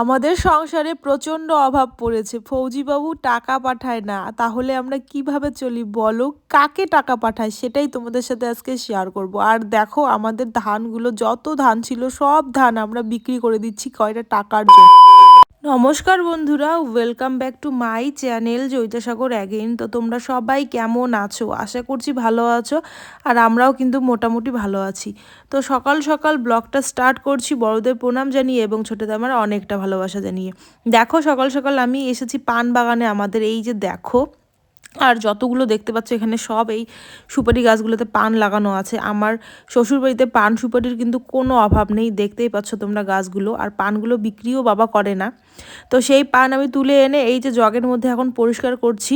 আমাদের সংসারে প্রচণ্ড অভাব পড়েছে। ফৌজিবাবু টাকা পাঠায় না, তাহলে আমরা কীভাবে চলি বলো? কাকে টাকা পাঠায়? সেটাই তোমাদের সাথে আজকে শেয়ার করব। আর দেখো, আমাদের ধানগুলো যত ধান ছিল সব ধান আমরা বিক্রি করে দিচ্ছি কয়টা টাকার জন্য। নমস্কার বন্ধুরা welcome back to my channel Jaitasagar again তো তোমরা সবাই কেমন আছো? আশা করছি ভালো আছো, আর আমরাও কিন্তু মোটামুটি ভালো আছি। তো সকাল সকাল ব্লগটা স্টার্ট করছি বড়দের প্রণাম জানিয়ে এবং ছোটোদের আমার অনেকটা ভালোবাসা জানিয়ে। দেখো সকাল সকাল আমি এসেছি পান বাগানে, আমাদের এই যে দেখো আর যতগুলো দেখতে পাচ্ছ এখানে সব এই সুপারি গাছগুলোতে পান লাগানো আছে। আমার শ্বশুরবাড়িতে পান সুপারির কিন্তু কোনো অভাব নেই, দেখতেই পাচ্ছ তোমরা গাছগুলো। আর পানগুলো বিক্রিও বাবা করে না। তো সেই পান আমি তুলে এনে এই যে জগের মধ্যে এখন পরিষ্কার করছি।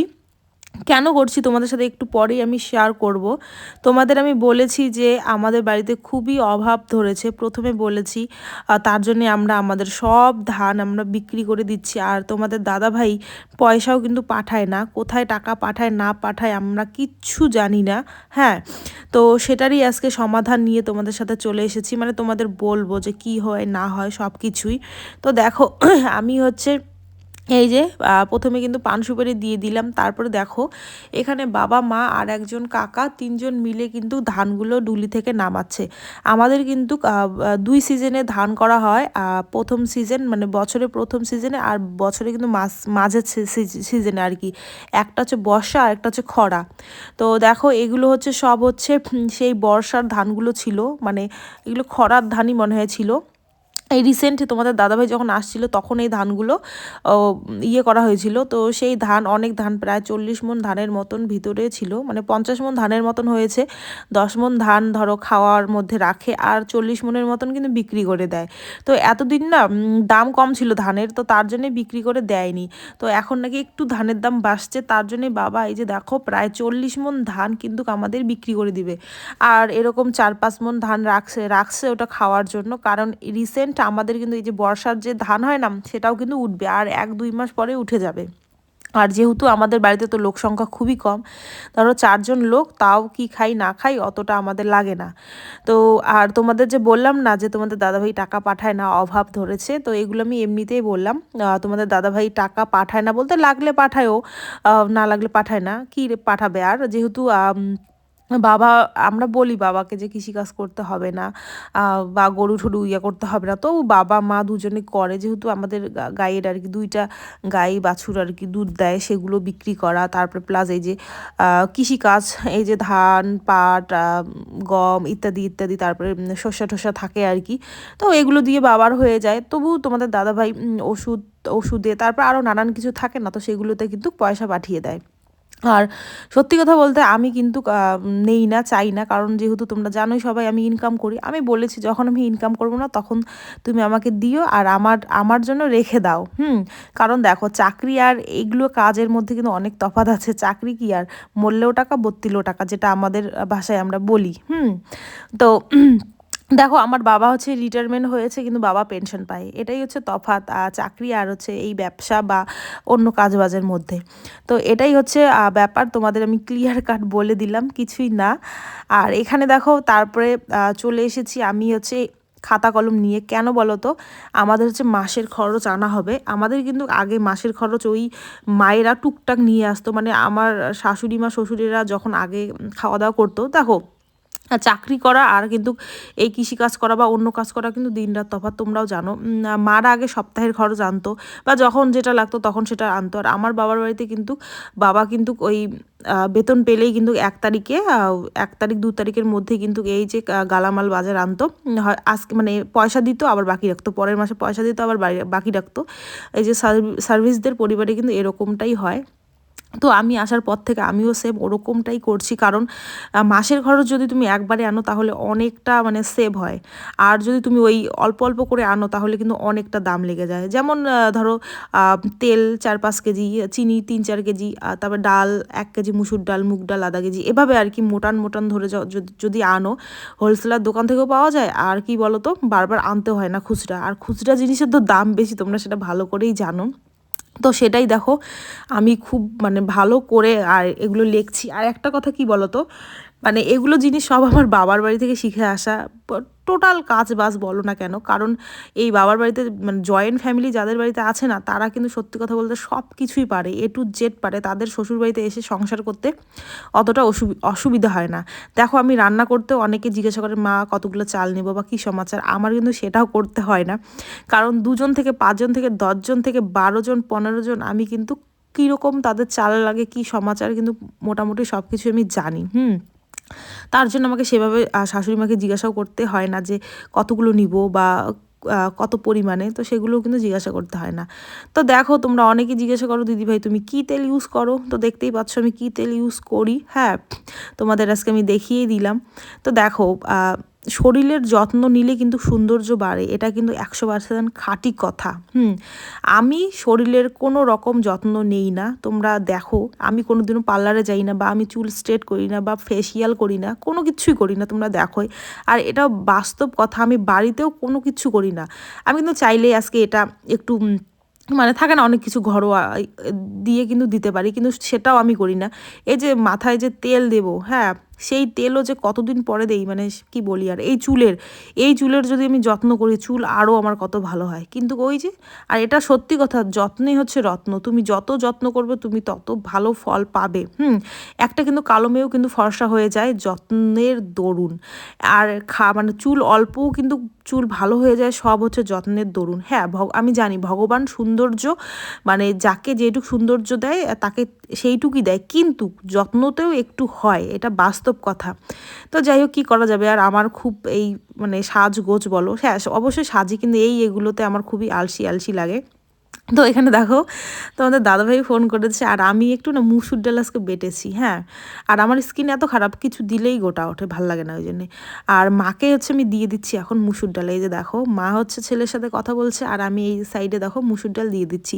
কেন করছি তোমাদের সাথে একটু পরেই আমি শেয়ার করব। তোমাদের আমি বলেছি যে আমাদের বাড়িতে খুবই অভাব ধরেছে। প্রথমে বলেছি তার জন্য আমরা আমাদের সব ধান আমরা বিক্রি করে দিচ্ছি। আর তোমাদের দাদা ভাই পয়সাও কিন্তু পাঠায় না। কোথায় টাকা পাঠায়, না পাঠায় আমরা কিচ্ছু জানি না। হ্যাঁ তো সেটারই আজকে সমাধান নিয়ে তোমাদের সাথে চলে এসেছি। মানে তোমাদের বলব যে কি হয়, না হয় সব কিছুই তো দেখো, আমি হচ্ছে এই যে প্রথমে কিন্তু পান সুপারি দিয়ে দিলাম। তারপরে দেখো, এখানে বাবা, মা আর একজন কাকা তিনজন মিলে কিন্তু ধানগুলো ডুলি থেকে নামাচ্ছে। আমাদের কিন্তু দুই সিজনে ধান করা হয় প্রথম সিজন মানে বছরে প্রথম সিজনে আর বছরে কিন্তু মাঝ, মাঝের সিজনে আর কি। একটা হচ্ছে বর্ষা আর একটা হচ্ছে খরা। তো দেখো, এগুলো হচ্ছে সব হচ্ছে সেই বর্ষার ধানগুলো ছিল মানে এগুলো খরার ধানই মনে হয় ছিল। এই রিসেন্ট তোমাদের দাদাভাই যখন আসছিল, তখন এই ধানগুলো ইয়ে করা হয়েছিল। তো সেই ধান, অনেক ধান, প্রায় চল্লিশ মন ধানের মতন ভিতরে ছিল। মানে পঞ্চাশ মন ধানের মতন হয়েছে। দশ মন ধান ধরো খাওয়ার মধ্যে রাখে আর চল্লিশ মনের মতন কিন্তু বিক্রি করে দেয়। তো এতদিন না দাম কম ছিল ধানের, তো তার জন্যে বিক্রি করে দেয়নি। তো এখন নাকি একটু ধানের দাম বাড়ছে, তার জন্যে বাবা, এই যে দেখো, প্রায় চল্লিশ মন ধান কিন্তু আমাদের বিক্রি করে দিবে। আর এরকম চার পাঁচ মন ধান রাখছে রাখছে ওটা খাওয়ার জন্য। কারণ রিসেন্ট আমাদের কিন্তু এই যে বর্ষার যে ধান হয় না, সেটাও কিন্তু উঠবে আর এক দুই মাস পরে উঠে যাবে। আর যেহেতু আমাদের বাড়িতে তো লোক সংখ্যা খুবই কম, ধরো চারজন লোক, তাও কি খাই না খাই অতটা আমাদের লাগে না। তো আর তোমাদের যে বললাম না যে তোমাদের দাদাভাই টাকা পাঠায় না, অভাব ধরেছে, তো এগুলো আমি এমনিতেই বললাম। তোমাদের দাদাভাই টাকা পাঠায় না বলতে লাগলে পাঠায়ও না লাগলে পাঠায় না, কি পাঠাবে? আর যেহেতু বাবা, আমরা বলি বাবাকে যে কৃষিকাজ করতে হবে না বা গরু ঠরু ইয়ে করতে হবে না। তো বাবা, মা দুজনে করে, যেহেতু আমাদের গায়ের আর কি দুইটা গাই, বাছুর আর কি দুধ দেয়, সেগুলো বিক্রি করা। তারপরে প্লাস এই যে কৃষিকাজ, এই যে ধান, পাট গম ইত্যাদি ইত্যাদি, তারপরে শস্য টস্যা থাকে আর কি। তো এগুলো দিয়ে বাবার হয়ে যায়। তবু তোমাদের দাদাভাই ওষুধ, ওষুধে, তারপর আরও নানান কিছু থাকে না, তো সেগুলোতে কিন্তু পয়সা পাঠিয়ে দেয়। আর সত্যি কথা বলতে আমি কিন্তু নেই না, চাই না। কারণ যেহেতু তোমরা জানোই সবাই আমি ইনকাম করি। আমি বলেছি, যখন আমি ইনকাম করব না, তখন তুমি আমাকে দিও আর আমার আমার জন্য রেখে দাও। হুম? কারণ দেখো, চাকরি আর এইগুলো কাজের মধ্যে কিন্তু অনেক তফাৎ আছে। চাকরি কি আর? মরলেও টাকা, বত্তিলেও টাকা, যেটা আমাদের ভাষায় আমরা বলি। হুম? তো দেখো, আমার বাবা হচ্ছে রিটায়ারমেন্ট হয়েছে, কিন্তু বাবা পেনশন পায়। এটাই হচ্ছে তফাত চাকরি আর হচ্ছে এই ব্যবসা বা অন্য কাজবাজের মধ্যে। তো এটাই হচ্ছে ব্যাপার, তোমাদের আমি ক্লিয়ার কাট বলে দিলাম, কিছুই না। আর এখানে দেখো, তারপরে চলে এসেছি আমি হচ্ছে খাতা কলম নিয়ে। কেন বলো তো? আমাদের হচ্ছে মাসের খরচ আনা হবে। আমাদের কিন্তু আগে মাসের খরচ ওই মায়েরা টুকটাক নিয়ে আসতো। মানে আমার শাশুড়ি মা শ্বশুরেরা যখন আগে খাওয়া দাওয়া করতো, দেখো চাকরি করা আর কিন্তু এই কৃষিকাজ করা বা অন্য কাজ করা কিন্তু দিন রাত তফাৎ তোমরাও জানো। মারা আগে সপ্তাহের খরচ আনতো বা যখন যেটা লাগতো তখন সেটা আনতো। আর আমার বাবার বাড়িতে কিন্তু বাবা কিন্তু ওই বেতন পেলেই কিন্তু এক তারিখে এক তারিখ দু তারিখের মধ্যে কিন্তু এই যে গালামাল বাজার আনতো। হয়, আজকে মানে পয়সা দিত, আবার বাকি রাখতো। পরের মাসে পয়সা দিত, আবার বাকি রাখতো। এই যে সার্ভিসদের পরিবারে কিন্তু এরকমটাই হয়। তো আমি আসার পর থেকে আমিও সেম ওরকমটাই করছি। কারণ মাসের খরচ যদি তুমি একবারে আনো তাহলে অনেকটা মানে সেভ হয়। আর যদি তুমি ওই অল্প অল্প করে আনো তাহলে কিন্তু অনেকটা দাম লেগে যায়। যেমন ধরো তেল চার পাঁচ কেজি, চিনি তিন চার কেজি তারপর ডাল এক কেজি, মুসুর ডাল, মুগ ডাল, আধা কেজি, এভাবে আর কি মোটান মোটান ধরে যদি আনো, হোলসেলার দোকান থেকেও পাওয়া যায়। আর কি বলো তো বারবার আনতে হয় না খুচরা। আর খুচরা জিনিসের তো দাম বেশি, তোমরা সেটা ভালো করেই জানো। তো সেটাই দেখো, আমি খুব মানে ভালো করে আর এগুলো লিখছি। আর একটা কথা কি বলো তো মানে এগুলো জিনিস সব আমার বাবার বাড়ি থেকে শিখে আসা টোটাল কাজ বাজ বলো না কেন। কারণ এই বাবার বাড়িতে মানে জয়েন্ট ফ্যামিলি যাদের বাড়িতে আছে না, তারা কিন্তু সত্যি কথা বলতে সব কিছুই পারে এ টু জেড পারে। তাদের শ্বশুর বাড়িতে এসে সংসার করতে অতটা অসুবিধা হয় না। দেখো আমি রান্না করতেও অনেকে জিজ্ঞাসা করে, মা, কতগুলো চাল নেব বা কী সমাচার? আমার কিন্তু সেটাও করতে হয় না। কারণ দুজন থেকে পাঁচজন থেকে দশজন থেকে বারো জন পনেরো জন আমি কিন্তু কীরকম তাদের চাল লাগে, কী সমাচার, কিন্তু মোটামুটি সব কিছু আমি জানি। হুম? তার জন্য আমাকে সেভাবে শাশুড়ি মাকে জিজ্ঞাসাও করতে হয় না যে কতগুলো নিব বা কত পরিমাণে, তো সেগুলোও কিন্তু জিজ্ঞাসা করতে হয় না। তো দেখো, তোমরা অনেকে জিজ্ঞাসা করো দিদিভাই তুমি কী তেল ইউজ করো? তো দেখতেই পাচ্ছ আমি কী তেল ইউজ করি। হ্যাঁ তোমাদের আজকে আমি দেখিয়েই দিলাম। তো দেখো শরীরের যত্ন নিলে কিন্তু সৌন্দর্য বাড়ে। এটা কিন্তু একশো পার্সেন্ট খাঁটি কথা। হুম, আমি শরীরের কোনো রকম যত্ন নেই না। তোমরা দেখো, আমি কোনো দিনও পার্লারে যাই না বা আমি চুল স্ট্রেট করি না বা ফেসিয়াল করি না, কোনো কিছুই করি না, তোমরা দেখোই। আর এটা বাস্তব কথা, আমি বাড়িতেও কোনো কিছু করি না। আমি কিন্তু চাইলেই আজকে এটা একটু মানে থাকে না, অনেক কিছু ঘরোয়া দিয়ে কিন্তু দিতে পারি। কিন্তু সেটাও আমি করি না। এই যে মাথায় যে তেল দেবো হ্যাঁ সেই তেলও যে কতদিন পরে দেই মানে কি বলি আর, এই চুলের এই চুলের যদি আমি যত্ন করি, চুল আরও আমার কত ভালো হয়। কিন্তু ওই যে, আর এটা সত্যি কথা, যত্নই হচ্ছে রত্ন। তুমি যত যত্ন করবে, তুমি তত ভালো ফল পাবে। হুম, একটা কিন্তু কালো মেয়েও কিন্তু ফর্সা হয়ে যায়, যত্নের দরুন। আর খা মানে চুল অল্পও কিন্তু চুল ভালো হয়ে যায়, সব হচ্ছে যত্নের দরুন। হ্যাঁ আমি জানি, ভগবান সৌন্দর্য মানে যাকে যেটুক সৌন্দর্য দেয়, তাকে সেইটুকুই দেয়। কিন্তু যত্নতেও একটু হয়, এটা বাস্তব কথা। তো যাই হোক কী করা যাবে? আর আমার খুব এই মানে সাজগোজ বলো। হ্যাঁ অবশ্যই সাজি, কিন্তু এই এগুলোতে আমার খুবই আলসি আলসি লাগে। তো এখানে দেখো, তোমাদের দাদাভাই ফোন করেছে, আর আমি একটু না মুসুর ডাল আজকে বেটেছি হ্যাঁ। আর আমার স্কিন এত খারাপ, কিছু দিলেই গোটা ওঠে, ভালো লাগে না ওই জন্যে। আর মাকে হচ্ছে আমি দিয়ে দিচ্ছি এখন মুসুর ডাল, এই যে দেখো, মা হচ্ছে ছেলের সাথে কথা বলছে, আর আমি এই সাইডে দেখো মুসুর ডাল দিয়ে দিচ্ছি।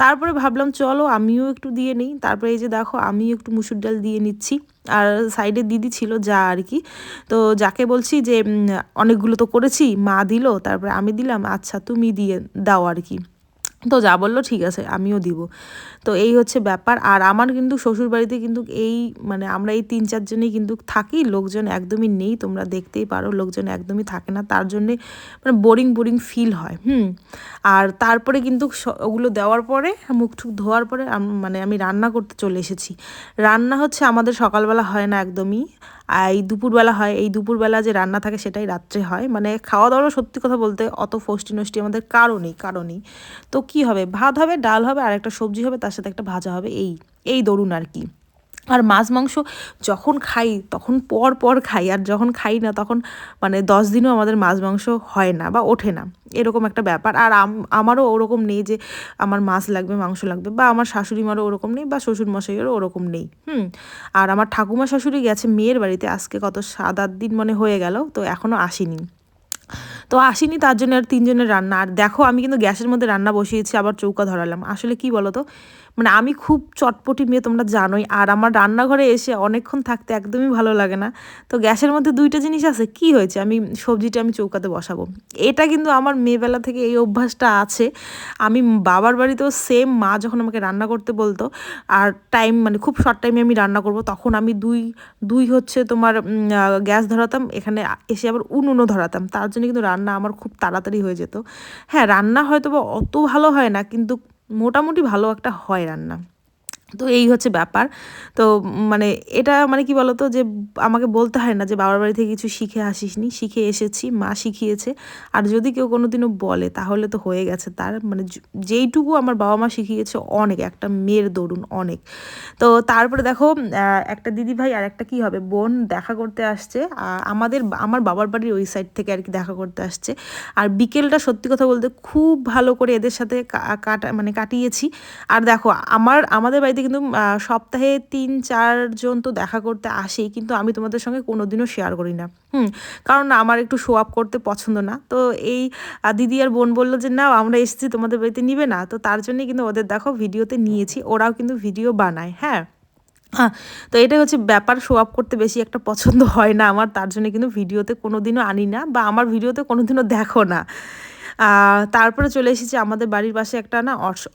তারপরে ভাবলাম, চলো আমিও একটু দিয়ে নিই, তারপরে এই যে দেখো, আমিও একটু মুসুর ডাল দিয়ে নিচ্ছি। আর সাইডে দিদি ছিল যা আর কি, তো যাকে বলছি যে অনেকগুলো তো করেছি, মা দিল, তারপরে আমি দিলাম আচ্ছা তুমি দিয়ে দাও আর কি। তো যা বলল ঠিক আছে, আমিও দিব। তো এই হচ্ছে ব্যাপার। আর আমার কিন্তু শ্বশুর বাড়িতে কিন্তু এই মানে আমরা এই তিন চারজনেই কিন্তু থাকি, লোকজন একদমই নেই, তোমরা দেখতেই পারো লোকজন একদমই থাকে না, তার জন্যে মানে বোরিং বোরিং ফিল হয়, হুম। আর তারপরে কিন্তু ওগুলো দেওয়ার পরে, মুখ টুক ধোয়ার পরে মানে আমি রান্না করতে চলে এসেছি। রান্না হচ্ছে আমাদের সকালবেলা হয় না একদমই এই দুপুরবেলা হয়, এই দুপুরবেলা যে রান্না থাকে সেটাই রাত্রে হয়। মানে খাওয়া দাওয়া সত্যি কথা বলতে অত ফষ্টি নষ্টি আমাদের কারণেই কারণই তো কি হবে? ভাত হবে, ডাল হবে আর একটা সবজি হবে, তার সাথে একটা ভাজা হবে, এই এই দরুন আর কি। আর মাছ, মাংস যখন খাই, তখন পর পর খাই, আর যখন খাই না, তখন মানে দশ দিনও আমাদের মাছ, মাংস হয় না বা ওঠে না। এরকম একটা ব্যাপার। আর আমারও ওরকম নেই যে আমার মাছ লাগবে, মাংস লাগবে, বা আমার শাশুড়ি মারও ওরকম নেই, বা শ্বশুর মশাইয়েরও ওরকম নেই, হুম? আর আমার ঠাকুমা, শাশুড়ি গেছে মেয়ের বাড়িতে, আজকে কত সাত, আট দিন মানে হয়ে গেল, তো এখনও আসেনি। তো আসিনি, তার জন্য আর তিনজনের রান্না। আর দেখো, আমি কিন্তু গ্যাসের মধ্যে রান্না বসিয়েছি, আবার চৌকা ধরালাম। আসলে কি বলো তো মানে আমি খুব চটপটি মেয়ে, তোমরা জানোই। আর আমার রান্নাঘরে এসে অনেকক্ষণ থাকতে একদমই ভালো লাগে না। তো গ্যাসের মধ্যে দুইটা জিনিস আছে, কি হয়েছে? আমি সবজিটা আমি চৌকাতে বসাবো। এটা কিন্তু আমার মেয়েবেলা থেকে এই অভ্যাসটা আছে। আমি বাবার বাড়িতেও সেম মা যখন আমাকে রান্না করতে বলতো, আর টাইম মানে খুব শর্ট টাইমে আমি রান্না করব, তখন আমি দুই দুই হচ্ছে তোমার গ্যাস ধরাতাম, এখানে এসে আবার উনুনও ধরাতাম। তার জন্য কিন্তু রান্না আমার খুব তাড়াতাড়ি হয়ে যেত। হ্যাঁ রান্না হয়তো বা অত ভালো হয় না, কিন্তু মোটামুটি ভালো একটা হয় রান্না। তো এই হচ্ছে ব্যাপার। তো মানে এটা মানে কি বলতো যে আমাকে বলতে হয় না যে বাবার বাড়ি থেকে কিছু শিখে আসিসনি। শিখে এসেছি, মা শিখিয়েছে। আর যদি কেউ কোনো দিনও বলে তাহলে তো হয়ে গেছে তার। মানে যেইটুকু আমার বাবা মা শিখিয়েছে অনেক, একটা মেয়ের দরুন অনেক। তো তারপরে দেখো একটা দিদি ভাই আর একটা কি হবে? বোন দেখা করতে আসছে। আমাদের আমার বাবার বাড়ির ওই সাইড থেকে আর কি দেখা করতে আসছে। আর বিকেলটা সত্যি কথা বলতে খুব ভালো করে এদের সাথে কাটা মানে কাটিয়েছি। আর দেখো, আমার, আমাদের বাড়িতে কিন্তু সপ্তাহে তিন চারজন তো দেখা করতে আসেই, কিন্তু আমি তোমাদের সঙ্গে কোনো দিনও শেয়ার করি না। হুম, কারণ আমার একটু শো আপ করতে পছন্দ না। তো এই দিদি আর বোন বলল যে না আমরা এসেছি, তোমাদের বাড়িতে নিবে না। তো তার জন্যই কিন্তু ওদের দেখো ভিডিওতে নিয়েছি, ওরাও কিন্তু ভিডিও বানায় হ্যাঁ? হ্যাঁ তো এটাই হচ্ছে ব্যাপার শো আপ করতে বেশি একটা পছন্দ হয় না আমার, তার জন্য কিন্তু ভিডিওতে কোনো দিনও আনি না বা আমার ভিডিওতে কোনো দিনও দেখো না। তারপরে চলে এসেছি আমাদের বাড়ির পাশে একটা না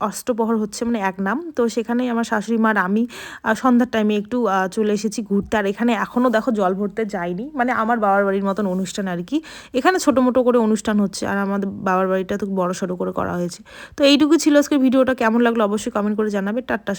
অষ্টপ্রহর হচ্ছে মানে এক নাম। তো সেখানেই আমার শাশুড়ি মার আমি সন্ধ্যার টাইমে একটু চলে এসেছি ঘুরতে। আর এখানে এখনও দেখো জল ভরতে যায়নি মানে আমার বাবার বাড়ির মতন অনুষ্ঠান আর কি। এখানে ছোটো মোটো করে অনুষ্ঠান হচ্ছে আর আমাদের বাবার বাড়িটা তো বড় সড়ো করে করা হয়েছে। তো এইটুকু ছিল আজকে ভিডিওটা। কেমন লাগল অবশ্যই কমেন্ট করে জানাবে। টাটা।